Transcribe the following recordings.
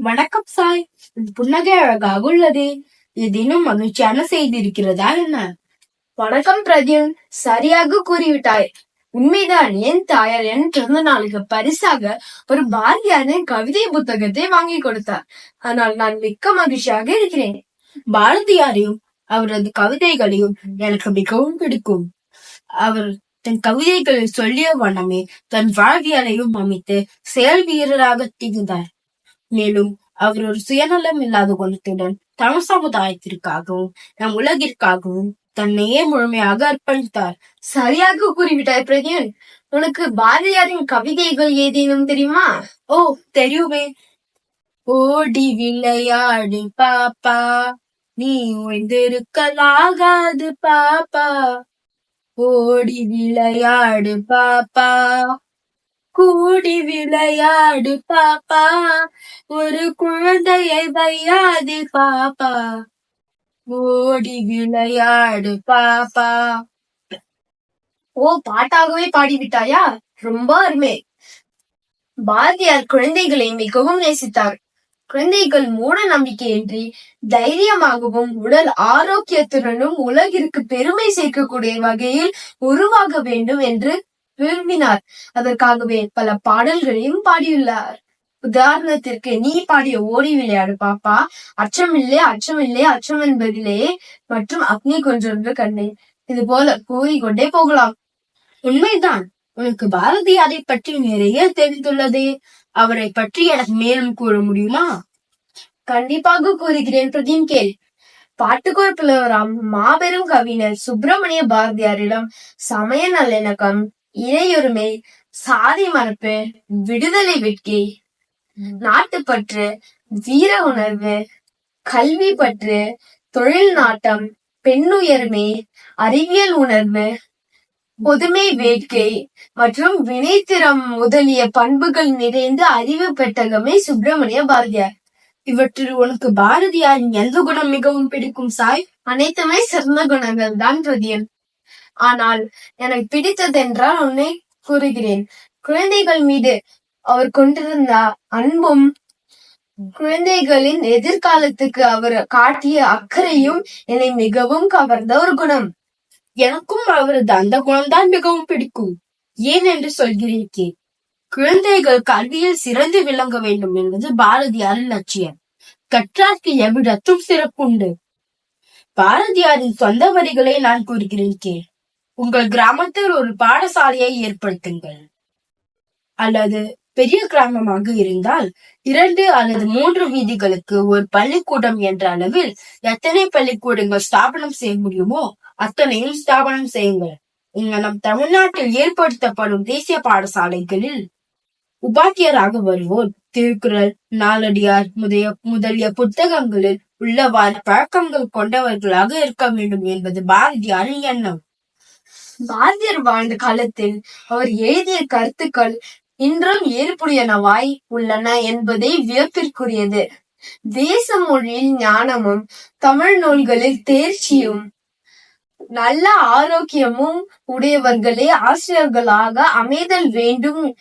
வணக்கம் சாய். புன்னகை அழகாக உள்ளதே. ஏதேனும் மகிழ்ச்சியான செய்தி இருக்கிறதா என்ன? வணக்கம் பிரத்யுன் சரியாக கூறிவிட்டாய். உண்மைதான். என் தாயார் என் பிறந்த நாளுக்கு பரிசாக ஒரு பாரதியாரின் கவிதை புத்தகத்தை வாங்கி கொடுத்தார். ஆனால் நான் மிக்க மகிழ்ச்சியாக இருக்கிறேன். பாரதியாரையும் அவரது கவிதைகளையும் எனக்கு மிகவும் பிடிக்கும். அவர் தன் கவிதைகளில் சொல்லிய வண்ணமே தன் வாழ்வியலையும் அமைத்து செயல் வீரராக திகழ்ந்தார். மேலும் அவர் ஒரு சுயநலம் இல்லாத குணத்துடன் தமிழ் சமுதாயத்திற்காகவும் நம் உலகிற்காகவும் தன்னையே முழுமையாக அர்ப்பணித்தார். சரியாக கூறிவிட்டாய் பிரதியன் உனக்கு பாரதியாரின் கவிதைகள் ஏதேனும் தெரியுமா? ஓ தெரியுமே. ஓடி விளையாடு பாப்பா. நீ ஓய்ந்திருக்கலாகாது பாப்பா. ஓடி விளையாடு பாப்பா. ஓடி விளையாடு பாப்பா. ஒரு குழந்தையை வையாது பாப்பா. ஓடி விளையாடு பாப்பா. ஓ பாட்டாகவே பாடிவிட்டாயா? ரொம்ப அருமை. பாரதியார் குழந்தைகளை மிகவும் நேசித்தார். குழந்தைகள் மூட நம்பிக்கையின்றி தைரியமாகவும் உடல் ஆரோக்கியத்துடனும் உலகிற்கு பெருமை சேர்க்கக்கூடிய வகையில் உருவாக வேண்டும் என்று விரும்பினார். அதற்காகவே பல பாடல்களையும் பாடியுள்ளார். உதாரணத்திற்கு நீ பாடிய ஓடி விளையாடு பாப்பா. அச்சமில்லை அச்சமில்லை அச்சம் என்பதிலே மற்றும் அக்னி கொன்றொன்று கண்டேன் இது போல கூறிக்கொண்டே போகலாம். உண்மைதான். உனக்கு பாரதியாரை பற்றி நிறைய தெரிந்துள்ளதே. அவரை பற்றி எனக்கு மேலும் கூற முடியுமா? கண்டிப்பாக கூறுகிறேன் பிரதீம் கேள். பாட்டுக்கோர் புலவராம் மாபெரும் கவிஞர் சுப்பிரமணிய பாரதியாரிடம் சமய நல்லிணக்கம் இறையுரிமை சாதி மறுப்பு விடுதலை வெட்கை நாட்டுப்பற்று வீர உணர்வு கல்வி பற்று தொழில் நாட்டம் பெண்ணுயர்மை அறிவியல் உணர்வு பொதுமை வேட்கை மற்றும் வினைத்திறம் முதலிய பண்புகள் நிறைந்த அறிவு பெட்டகமே சுப்பிரமணிய பாரதியார். இவற்றில் உனக்கு பாரதியாரின் எந்த குணம் மிகவும் பிடிக்கும் சாய்? அனைத்துமே சிறந்த குணங்கள் தான் பிரதியன் ஆனால் எனக்கு பிடித்ததென்றால் உன்னை கூறுகிறேன். குழந்தைகள் மீது அவர் கொண்டிருந்த அன்பும் குழந்தைகளின் எதிர்காலத்துக்கு அவர் காட்டிய அக்கறையும் என்னை மிகவும் கவர்ந்த ஒரு குணம். எனக்கும் அவரது அந்த குணம்தான் மிகவும் பிடிக்கும். ஏன் என்று சொல்கிறீர்கள்? குழந்தைகள் கல்வியில் சிறந்து விளங்க வேண்டும் என்பது பாரதியாரின் லட்சியம். கற்றார்க்கு எவ்விடத்தும் சிறப்புண்டு. பாரதியாரின் சொந்த வரிகளை நான் கூறுகிறேன் கே உங்கள் கிராமத்தில் ஒரு பாடசாலையை ஏற்படுத்துங்கள். அல்லது பெரிய கிராமமாக இருந்தால் இரண்டு அல்லது மூன்று வீதிகளுக்கு ஒரு பள்ளிக்கூடம் என்ற அளவில் எத்தனை பள்ளிக்கூடங்கள் ஸ்தாபனம் செய்ய முடியுமோ அத்தனையும் ஸ்தாபனம் செய்யுங்கள். இங்க நம் தமிழ்நாட்டில் ஏற்படுத்தப்படும் தேசிய பாடசாலைகளில் உபாத்தியராக வருவோர் திருக்குறள் நாலடியார் முதலிய முதலிய புத்தகங்களில் உள்ளவாறு பழக்கங்கள் கொண்டவர்களாக இருக்க வேண்டும் என்பது பாரதியாரின் எண்ணம். பாரதியார் வாழ்ந்த காலத்தில் அவர் எழுதிய கருத்துக்கள் இன்றும் ஏற்புடையனவாய் உள்ளன என்பதை வியப்பிற்குரியது. தேச மொழியில் ஞானமும் தமிழ் நூல்களில் தேர்ச்சியும் நல்ல ஆரோக்கியமும் உடையவர்களே ஆசிரியர்களாக அமைதல் வேண்டும்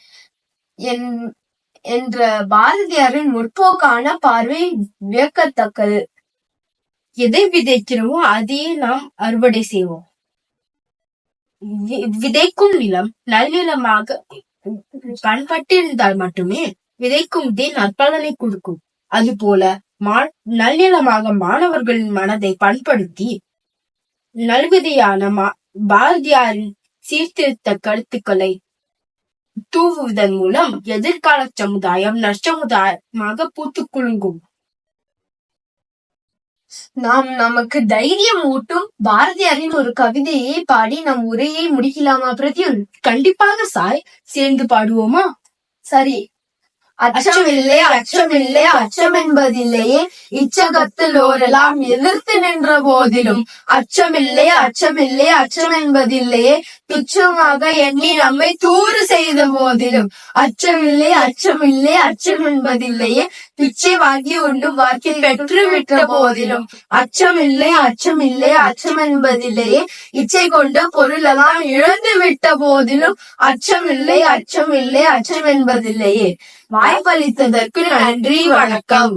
என்- என்ற பாரதியாரின் முற்போக்கான பார்வை வியக்கத்தக்கது. எதை விதைக்கிறோமோ அதையே நாம் அறுவடை செய்வோம். விதைக்கும் நிலம் நல்நிலமாக பண்பட்டிருந்தால் மட்டுமே விதைக்கும் விதை நற்பலனை கொடுக்கும். அதுபோல மா நல்நிலமாக மாணவர்களின் மனதை பண்படுத்தி நல்விதையான மா பாரதியாரின் சீர்திருத்த கருத்துக்களை தூவுவதன் மூலம் எதிர்கால சமுதாயம் நற்சமுதாயமாக பூத்துக் குலுங்கும். நாம் நமக்கு தைரியம் ஊட்டும் பாரதியாரின் ஒரு கவிதையை பாடி நம் உரையை முடிக்கலாமா பிரத்யுன்? கண்டிப்பாக சாய். சேர்ந்து பாடுவோமா? சரி அச்சமில்லை அச்சமில்லை அச்சம் என்பதில்லையே இச்சகத்தில் ஓரெல்லாம் எதிர்த்து நின்ற போதிலும் அச்சமில்லை அச்சமில்லை அச்சம் என்பதில்லையே துச்சமாக எண்ணி நம்மை தூறு செய்த போதிலும் அச்சமில்லை அச்சமில்லை அச்சம் என்பதில்லையே பிச்சை வாங்கி உண்டு வாக்கி பெற்று விட்ட போதிலும் அச்சமில்லை அச்சமில்லை அச்சம் என்பதில்லையே இச்சை கொண்ட பொருளெல்லாம் இழந்து விட்ட போதிலும் அச்சமில்லை அச்சமில்லை அச்சம் என்பதில்லையே வாய்ப்பளித்ததற்கு நன்றி வணக்கம்.